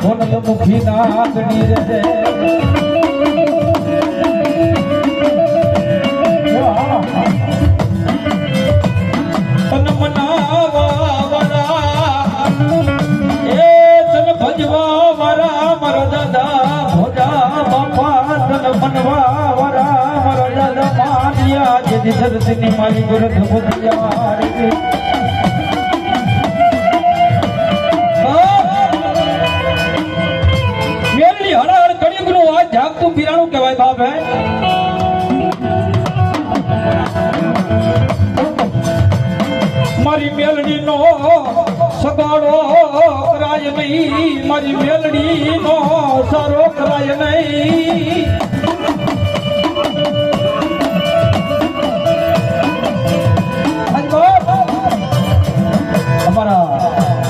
ભોન મુખી નાગણી રે ભજવા વાળા મારા દાદા ભોજા બાપા જાગતું પીરાણું કહેવાય બાપ, હે? મારી મેલડી નો સગાડો કરાય નહીં, મારી મેલડી નો સારો કરાય નહીં. અમારા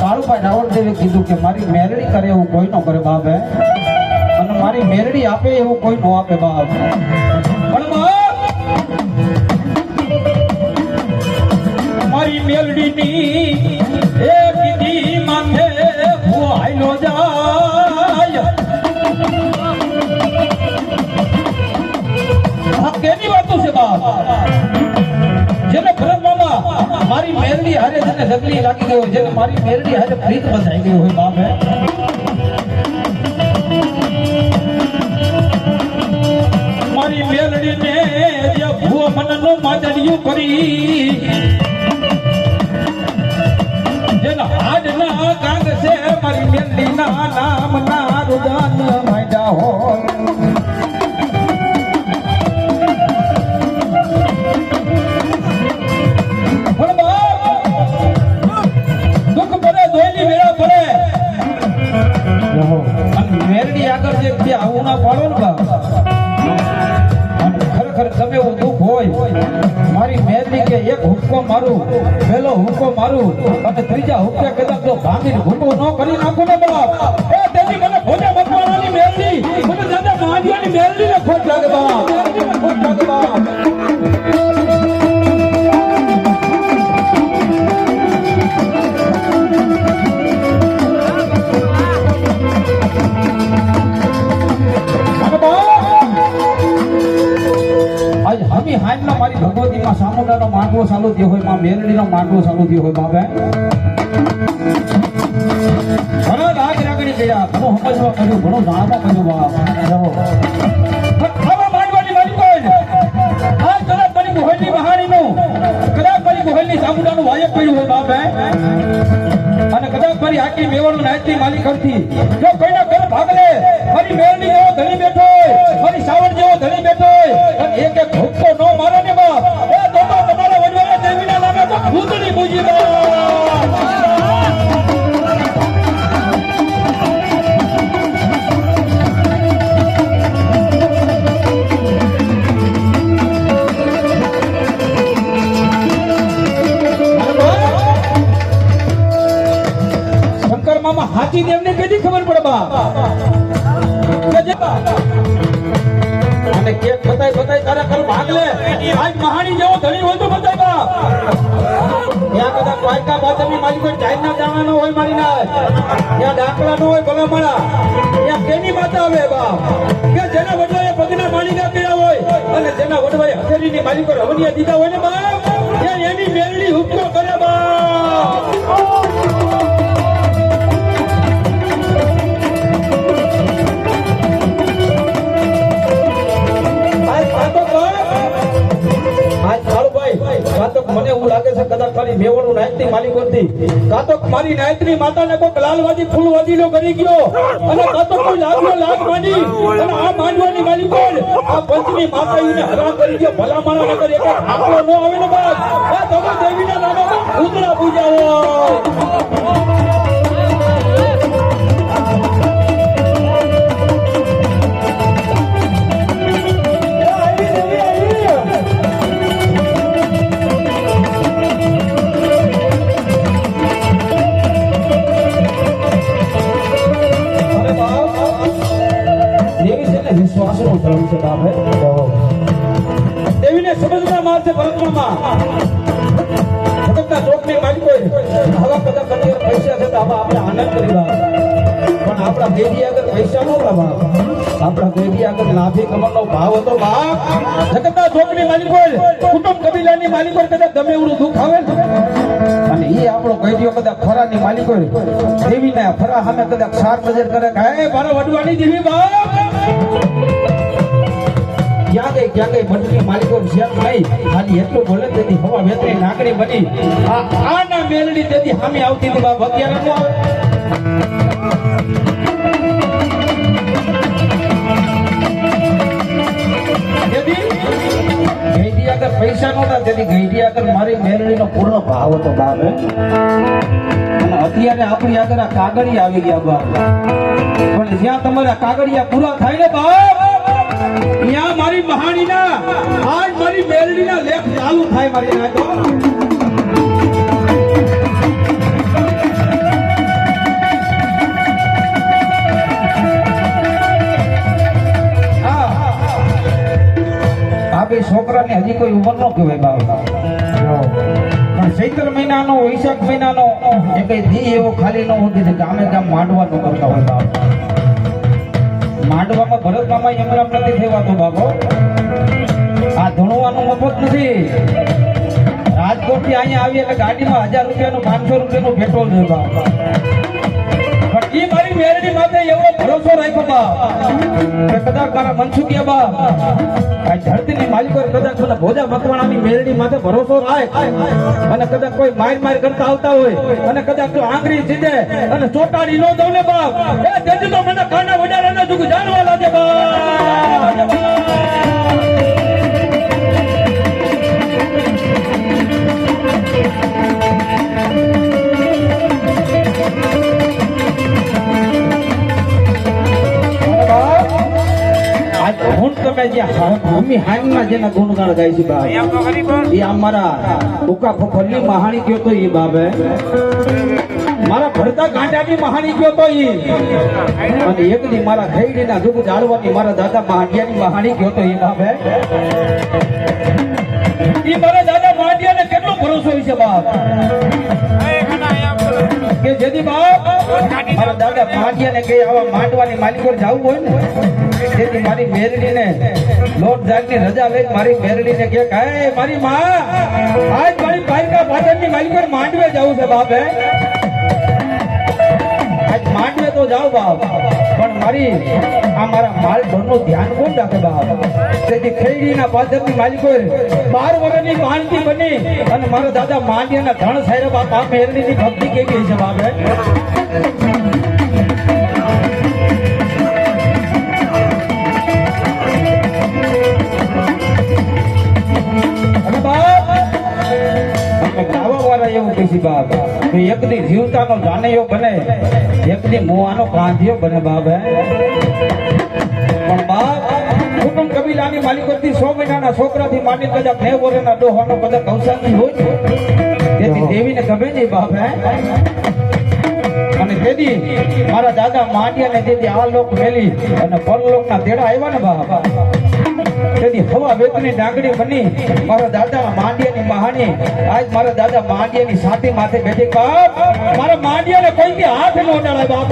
કાળુભાઈ રાવળ દેવે કીધું કે મારી મેલડી કરે એવું કોઈ નો કરે બાપ, હે? મારી મેરડી આપે એવું કોઈ નો આપે બાપ. પણ મારી મેલડીની એ દી માથે ભુવાઈલો જાય. આ કેની વાતો છે બાપ? જેને ભરત મામા, મારી મેરડી હારે જેને જગલી લાગી ગયો જેને મારી મેરડી હારે પ્રીત બંધાઈ ગયો હોય બાપ. હે માદડિયું કરી જેના હાડના કાંગ છે, મારી મેલડીના નામના રુદન અને મેરડી આગળ જે આવું ના પાડો ને ખરેખર તમે હોય. મારી મેરડી કે એક હુક્કો મારું પેલો હુક્કો મારું, અને ત્રીજા હુક્કા કદાચ જો ભાંગીને ભૂકો ન કરી નાખું ને બાપ. એ તેની મને ભોજા મેરડીનો માંડવો ચાલુ હોય બાપે. અને કદાચ મારી આખી મેવાડું નાચતી માલિક કરતી જો કોઈના ઘર મેરણી જેવો ધણી બેઠો સાવણ જેવો ધણી બેઠો એક એક ભૂખો નો અને કેક બતાય બતાય તારા કર ભાગ લે આજ મહાણી જેવો ધણી હોય તો બતાય બા ત્યાં કદાચ વાયકા બાતમી મારી કોઈ જાહેર ના હોય ના નો ભલા ત્યાં કેની માતા આવે બા કે જેના વડવાએ પગના માલિકા કર્યા હોય? અને જેના વડવાએ હથેળીની માલિકો રવનિયા દીધા હોય ને બા એની મેરડી હુકમો કરે બા મેવણું નાયકની માલિકો હતી તો મારી નાયકની માતાને કોઈક લાલવાજી ફૂલવાદી નો કરી ગયો. અને કાતક કોઈ લાગનો લાગ માની. અને આ માનવાની માલિકો આ પંચની માતાઈને હરામ કરી ગયો. ભલા માણા નગર એક આંકડો ન આવે ને બસ તમે દેવીના નામે ઉતરા પૂજાવો દેવી છે ને વિશ્વાસનો ધર્મ છે બાપ. દેવીને સમજના માર ભરતમાં. ભગતના આવા બધા કટિયા પૈસા છે તો આપણે આનંદ કરી પણ આપણા દેવી આગળ પૈસા નો બાપ આપણા દેવી આગળ લાભી કમરનો ભાવ હતો બાપ. જગતના જોગની માલિક કુટુંબ કબીલાની માલિક કદાચ ગમે એવું દુઃખ આવે. ને અને એ આપણો ગઈડિયો કદાચ ફરાની માલિક હોય. દેવીને ફરા સામે કદાચ સાર નજર કરે હે, મારો વડવાની દેવી બાપ. ક્યાં ગઈ ક્યાં ગઈ મંડળી માલિકો જ્યાં નહીં, ખાલી એટલું બોલે તેથી હવા વેતરી નાકડી બની. આ, આના મેલડી તેથી સામે આવતી હતી બાપ, અત્યારે મારી મેલડીનો પૂર્ણ ભાવ હતો બાપ અત્યારે આપણી આગળ આ કાગળિયા આવી ગયા બાપ. પણ જ્યાં તમારા કાગળિયા પૂરા થાય ને ત્યાં મારી મહાણીના, આજ મારી મેલડીના લેખ ચાલુ થાય મારી છોકરાને હજી કોઈ ઉંમર નો કહેવાય બાપ પણ ચૈત્ર મહિનાનો વૈશાખ મહિનાનો એ કઈ દી એવો ખાલી ન હોતી છે ગામે ગામ માંડવાનો કરતા હોય બાપ માંડવામાં ભરત મામા એમરામ નથી થવાતો બાબો આ ધણવાનું મફત નથી. રાજકોટથી અહીંયા આવી એટલે ગાડીમાં હજાર રૂપિયાનું પાંચસો રૂપિયાનું પેટ્રોલ જોયું બાપ. ઈ મારી મેરડી માથે એવો ભરોસો રાખ્યો બા કદાચ મારા મનસુખિયા બા આ ધરતીની માલિકો કદાચ મને ભોજા મકવાણાની મેરડી માથે ભરોસો રાખ અને કદાચ કોઈ માર માર કરતા આવતા હોય. અને કદાચ તો આંગળી સીધે અને ચોટાડી નો દઉં ને બાપ. એ તેથી તો મને કાના જાણવા લાગે બા હા- ભૂમિ હાનમાં જેના ગુણગાન ગાય છે બા એ અમારા ઉકા ફફરની મહાણી કયો તો એ બાબે મારા ભરતા કાંટાની મહાણી કયો તો એ અને એક દી મારા ખૈડીના દુઃખ જાળવાની મારા દાદા મહાડિયાની મહાણી કયો તો એ બાબે એ મારા દાદા મહાડિયાને કેટલો ભરોસો હોય છે બાપ? કે જેથી બાપ, મારા દાદા મહાડિયાને કે આવા માંડવાની માલિકો જવું હોય ને તેથી મારી મેરડીને, લોટ જાગની રજા લઈ મારી મેરડીને કે કાય મારી માં, આજ મારી પાલિકા પાટણની માલિકો માંડવે જવું છે બાપ આજ માંડવે તો જાઓ બાપ. પણ મારી આ મારા માલ ધનનું ધ્યાન કોણ રાખે બાપ? તેથી ખેડીના પાછળની માલિકો બાર વર્ષની માનતી બની અને મારા દાદા માંડિયાના ધણ સાહેબ આ મેરડીની ભક્તિ કેવી છે બાપ વાળા એવું કહીશું બાપ, કે એક દી જીવતાનો જાનૈયો બને, એક દી મોવાનો કાંધિયો બને, બાપ પણ બાપ કુટુંબ કબીલાની સો મહિનાના છોકરાથી માંડી કદાચ ને વર્ષના ડોહાનો કદાચ અવસાન હોય તેથી દેવીને ગમે નહીં અને તેથી મારા દાદા માંડ્યા ને તેથી આ લોક મેલી અને પરલોકના તેડા આવ્યા ને, બાપ. તેથી હવા વેતની ડાંગડી બની. મારા દાદા માંડિયાની મહાની. આજ મારા દાદા માંડિયાની સાથી માથે બેઠી બાપ, મારા માંડિયાને કોઈ બી હાથ ન ઉડાડે બાપ,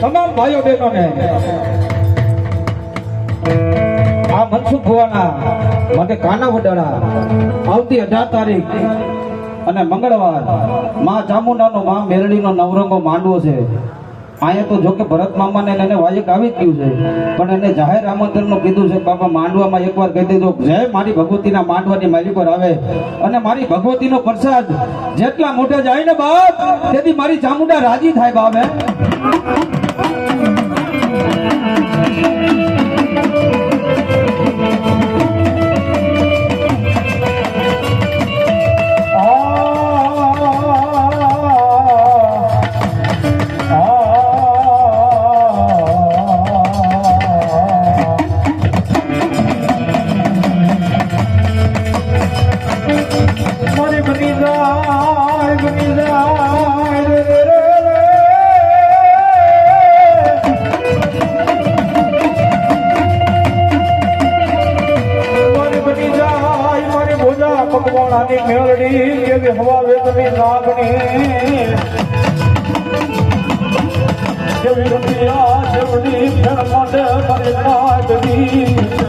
તમામ ભાઈઓ બહેનોને, આ મનસુખ ભુવાના માટે કાના વડાળા આવતી અઢાર તારીખ અને મંગળવારમાં ચામુંડાનો માં મેરડીનો નવરંગો માંડવો છે. અહીંયા તો જોકે ભરત મામાને એને વાયક આવી જ ગયું છે. પણ એને જાહેર આમંત્રણનું કીધું છે બાપા, માંડવામાં એકવાર કહી દેજો જય મારી ભગવતીના માંડવાની મારી પર આવે. અને મારી ભગવતીનો પ્રસાદ જેટલા મોઢે જાય ને બાપ, તેથી મારી ચામુંડા રાજી થાય બાપ નાની મેળડી કેવી હવા વેતની નાગણી કેવી રૂપિયા જેવડી ફેર માટે પરિણામ